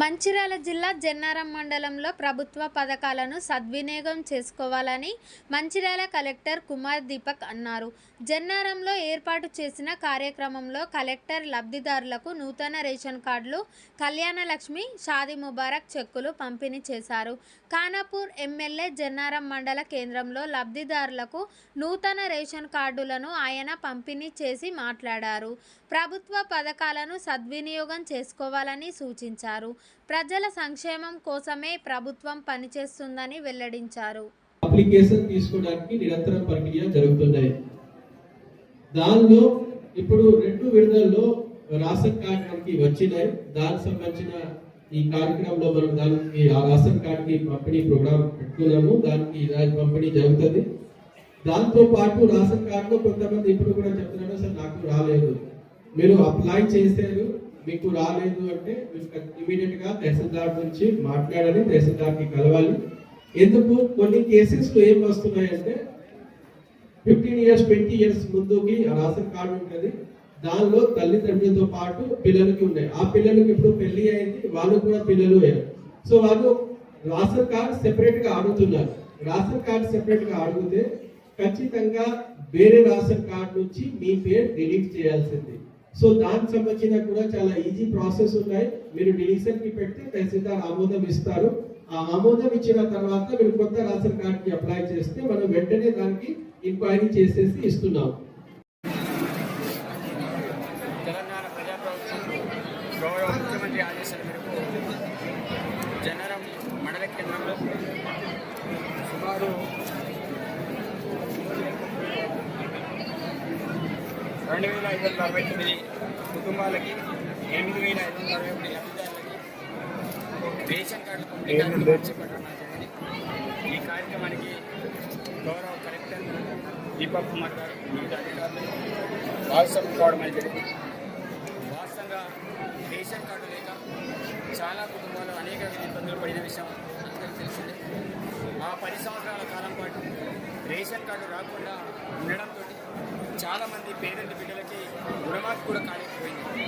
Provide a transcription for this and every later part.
మంచిర్యాల జిల్లా జన్నారం మండలంలో ప్రభుత్వ పథకాలను సద్వినియోగం చేసుకోవాలని మంచిర్యాల కలెక్టర్ కుమార్ దీపక్ అన్నారు. జన్నారంలో ఏర్పాటు చేసిన కార్యక్రమంలో కలెక్టర్ లబ్ధిదారులకు నూతన రేషన్ కార్డులు కళ్యాణ లక్ష్మి షాది ముబారక్ చెక్కులు పంపిణీ చేశారు. ఖానాపూర్ ఎమ్మెల్యే జన్నారం మండల కేంద్రంలో లబ్ధిదారులకు నూతన రేషన్ కార్డులను ఆయన పంపిణీ చేసి మాట్లాడారు. ప్రభుత్వ పథకాలను సద్వినియోగం చేసుకోవాలని సూచించారు. ప్రజల సంక్షేమం కోసమే ప్రభుత్వం పనిచేస్తుందని వెల్లడించారు. అప్లికేషన్ తీసుకోవడానికి నిరంతరం ప్రక్రియ జరుగుతున్నాయి. దానిలో ఇప్పుడు రెండు విడుదలలో రాషన్ కార్డు మనకి వచ్చినాయి. దానికి సంబంధించిన ఈ కార్యక్రమంలో మనం దానికి ఆ రాషన్ కార్డుకి పంపిణీ ప్రోగ్రామ్ పెట్టుకున్నాము. దానికి దాని పంపిణీ జరుగుతుంది. దాంతో పాటు రాషన్ కార్డులో కొంతమంది ఇప్పుడు కూడా చెప్తున్నారు సార్ నాకు రాలేదు. మీరు అప్లై చేశారు మీకు రాలేదు అంటే ఇమీడియట్గా తహసీల్దార్ నుంచి మాట్లాడాలి తహసీల్దార్కి కలవాలి. ఎందుకు? కొన్ని కేసెస్లో ఏం వస్తున్నాయంటే ఫిఫ్టీన్ ఇయర్స్ ట్వంటీ ఇయర్స్ ముందుకి రాసిన కార్డు ఉంటుంది. దానిలో తల్లిదండ్రులతో పాటు పిల్లలకి ఉన్నాయి. ఆ పిల్లలకి ఇప్పుడు పెళ్ళి అయింది వాళ్ళు కూడా పిల్లలు. అయ్యారు సో వాళ్ళు రాసన్ కార్డు సెపరేట్గా అడుగుతున్నారు. రేషన్ కార్డు సెపరేట్గా అడిగితే ఖచ్చితంగా వేరే రాషన్ కార్డు నుంచి మీ పేరు డిలీట్ చేయాల్సింది. సో దానికి సంబంధించిన కూడా చాలా ఈజీ ప్రాసెస్ ఉన్నాయి. మీరు డిలీషన్కి పెడితే తహసీల్దార్ ఆమోదం ఇస్తారు. ఆ ఆమోదం ఇచ్చిన తర్వాత మీరు కొత్త రేషన్ కార్డ్కి అప్లై చేస్తే మనం వెంటనే దానికి ఎంక్వైరీ చేసేసి ఇస్తున్నాం తెలంగాణ ప్రజాప్రభుత్వం గౌరవ ముఖ్యమంత్రి ఆదేశాల మేరకు జనరం మండల కేంద్రంలో సుమారు రెండు వేల ఐదు వందల అరవై తొమ్మిది కుటుంబాలకి ఎనిమిది వేల ఐదు వందల అరవై ఒకటి లబ్ధిదారులకి రేషన్ కార్డులు పంపిణీ కార్యక్రమం ఈ కార్యక్రమానికి గౌరవ కలెక్టర్ దీపక్ కుమార్ గారు వివిధ అధికారులు భాగస్వామ్యం కావడం జరిగింది. వాస్తవంగా రేషన్ కార్డు లేక చాలా కుటుంబాలు అనేక ఇబ్బందులు పడిన విషయం అందరికీ తెలిసిందే. ఆ పది సంవత్సరాల కాలం పాటు రేషన్ కార్డు రాకుండా ఉండడంతో చాలామంది పేరెంట్ బిడ్డలకి రుణమాఫీ కూడా కాలేకపోయింది.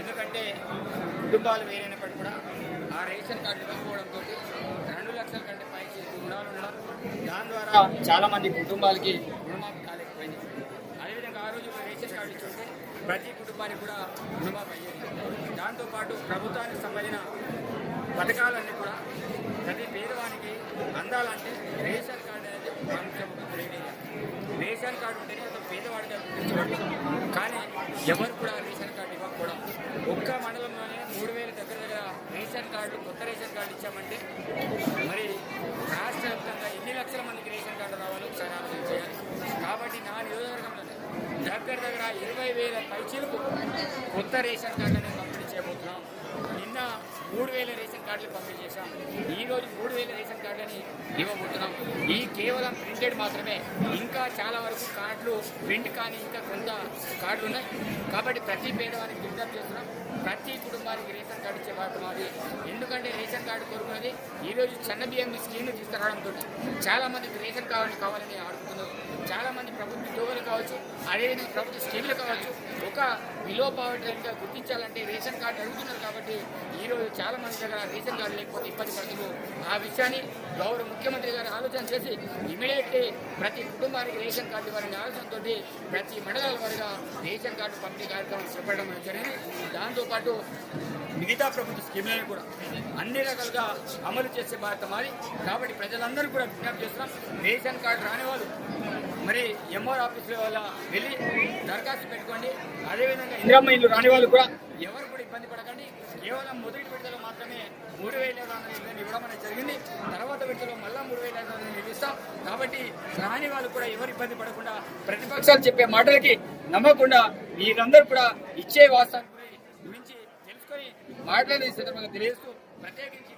ఎందుకంటే కుటుంబాలు వేరైనప్పటికీ కూడా ఆ రేషన్ కార్డు ఇవ్వకపోవడంతో రెండు లక్షల కంటే పైకి రుణాలు ఉండడం దాని ద్వారా చాలామంది కుటుంబాలకి రుణమాఫీ కాలేకపోయింది. అదేవిధంగా ఆ రోజు రేషన్ కార్డు ఇచ్చుంటే ప్రతి కుటుంబానికి కూడా రుణమాఫీ అయ్యేది. దాంతోపాటు ప్రభుత్వానికి సంబంధించిన పథకాలన్నీ కూడా ప్రతి పేదవానికి అందాలంటే రేషన్ కార్డు అనేది ప్రాముఖ్యం రేషన్ కార్డు ఉంటేనే ఎవరు కూడా రేషన్ కార్డు ఇవ్వకపోవడం. ఒక్క మండలంలోనే మూడు వేల దగ్గర దగ్గర రేషన్ కార్డు కొత్త రేషన్ కార్డు ఇచ్చామంటే మరి రాష్ట్ర వ్యాప్తంగా ఎన్ని లక్షల మందికి రేషన్ కార్డు రావాలో ఒకసారి ఆలోచన చేయాలి. కాబట్టి నా నియోజకవర్గంలోనే దగ్గర దగ్గర ఇరవై వేల పైచీలకు కొత్త రేషన్ కార్డు అనేది మూడు వేల రేషన్ కార్డులు పంపిణీ చేశాం. ఈ రోజు మూడు వేల రేషన్ కార్డులని ఇవ్వబోతున్నాం. ఈ కేవలం ప్రింటెడ్ మాత్రమే. ఇంకా చాలా వరకు కార్డులు ప్రింట్ కానీ ఇంకా కొంత కార్డులు ఉన్నాయి. కాబట్టి ప్రతి పేదవానికి విజ్ఞప్తి చేస్తున్నాం. ప్రతి కుటుంబానికి రేషన్ కార్డు ఇచ్చే బాధ్యత మాది ఎందుకంటే రేషన్ కార్డు కోరుకున్నది ఈ రోజు చిన్న బియ్యం స్కీమ్ తీసుకురావడంతో చాలా మందికి రేషన్ కావాలని కావాలని ఆడుతున్నారు చాలా మంది ప్రభుత్వ ఉద్యోగులు కావచ్చు అదేవిధంగా ప్రభుత్వ స్కీములు కావచ్చు ఒక బిలో పావర్టీగా గుర్తించాలంటే రేషన్ కార్డు అడుగుతున్నారు కాబట్టి ఈ రోజు చాలా మంది దగ్గర రేషన్ కార్డు లేకపోతే ఇబ్బంది పడుతున్నారు ఆ విషయాన్ని గౌరవ ముఖ్యమంత్రి గారు ఆలోచన చేసి ఇమీడియట్లీ ప్రతి కుటుంబానికి రేషన్ కార్డు ఇవ్వాలనే ఆలోచనతో ప్రతి మండలాల వారిగా రేషన్ కార్డు పంపిణీ కార్యక్రమం చేపట్టడం జరిగింది. దాంతోపాటు మిగతా ప్రభుత్వ స్కీములను కూడా అన్ని రకాలుగా అమలు చేసే బాధ్యత మాది. కాబట్టి ప్రజలందరూ కూడా విజ్ఞప్తి చేస్తున్నాం రేషన్ కార్డు రాని వాళ్ళు మరి ఎంఆర్ ఆఫీసుల వల్ల వెళ్ళి దరఖాస్తు పెట్టుకోండి. అదేవిధంగా ఇందిరమ్మ ఇల్లు రాని వాళ్ళు కూడా ఎవరు కూడా ఇబ్బంది పడకండి. కేవలం మొదటి విడతలో మాత్రమే మూడు వేల ఐదు వందల ఇవ్వడం అనేది జరిగింది. తర్వాత విడతలో మళ్ళా మూడు వేల ఐదు వందల ఇస్తాం కాబట్టి రాని వాళ్ళు కూడా ఎవరు ఇబ్బంది పడకుండా ప్రతిపక్షాలు చెప్పే మాటలకి నమ్మకుండా మీరందరూ కూడా ఇచ్చే వాస్తవం గురించి తెలుసుకొని మాట్లాడే సందర్భంగా తెలియజేస్తూ ప్రత్యేకించి